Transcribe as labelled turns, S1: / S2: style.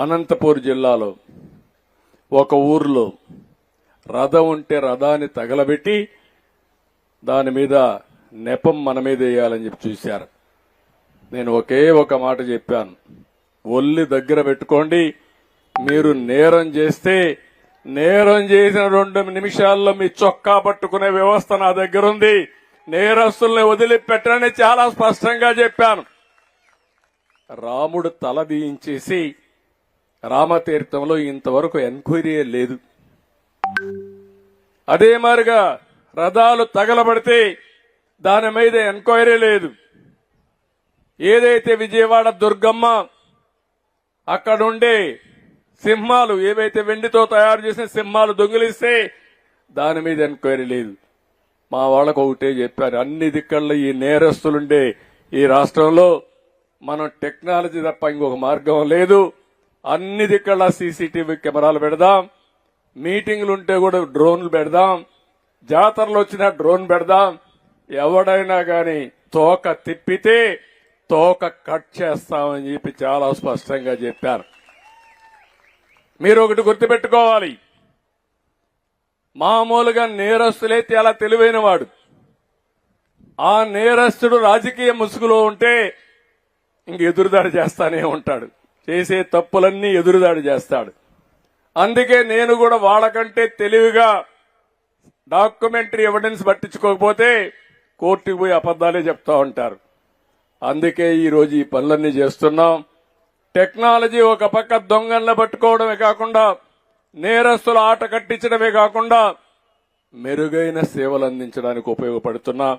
S1: అనంతపూర్ జిల్లాలో ఒక ఊర్లో రథం ఉంటే రథాన్ని తగలబెట్టి దాని మీద నెపం మన మీద వేయాలని చెప్పి చూశారు. నేను ఒకే ఒక మాట చెప్పాను. ఒల్లి దగ్గర పెట్టుకోండి. మీరు నేరం చేస్తే నేరం చేసిన రెండు నిమిషాల్లో మీ చొక్కా పట్టుకునే వ్యవస్థ నా దగ్గర ఉంది. నేరస్తుల్ని వదిలిపెట్టని చాలా స్పష్టంగా చెప్పాను. రాముడు తల దీయించేసి రామతీర్థంలో ఇంతవరకు ఎంక్వైరీ లేదు. అదే మారిగా రథాలు తగలబడితే దాని మీద ఎంక్వైరీ లేదు. ఏదైతే విజయవాడ దుర్గమ్మ అక్కడుండే సింహాలు ఏవైతే వెండితో తయారు చేసిన సింహాలు దొంగిలిస్తే దాని మీద ఎంక్వైరీ లేదు. మా వాళ్ళకు ఒకటే చెప్పారు అన్ని దిక్కల్లో ఈ నేరస్తులుండే ఈ రాష్ట్రంలో మనం టెక్నాలజీ తప్ప ఇంకొక మార్గం లేదు. అన్ని దిక్కల సీసీటీవీ కెమెరాలు పెడదాం. మీటింగ్లు ఉంటే కూడా డ్రోన్లు పెడదాం. జాతరలు వచ్చిన డ్రోన్ పెడదాం. ఎవడైనా గాని తోక తిప్పితే తోక కట్ చేస్తామని చెప్పి చాలా స్పష్టంగా చెప్పారు. మీరు ఒకటి గుర్తుపెట్టుకోవాలి. మామూలుగా నేరస్తులైతే చాలా తెలివైన వాడు ఆ నేరస్తుడు రాజకీయ ముసుగులో ఉంటే ఇంక ఎదురుదాడి చేస్తానే ఉంటాడు. చేసే తప్పులన్నీ ఎదురుదాడి చేస్తాడు. అందుకే నేను కూడా వాళ్ళకంటే తెలివిగా డాక్యుమెంటరీ ఎవిడెన్స్ పట్టించుకోకపోతే కోర్టుకు పోయి అబద్దాలే చెప్తా ఉంటారు. అందుకే ఈరోజు ఈ పనులన్నీ చేస్తున్నాం. టెక్నాలజీ ఒక పక్క దొంగలను పట్టుకోవడమే కాకుండా నేరస్తుల ఆట కట్టించడమే కాకుండా మెరుగైన సేవలు అందించడానికి ఉపయోగపడుతున్నా.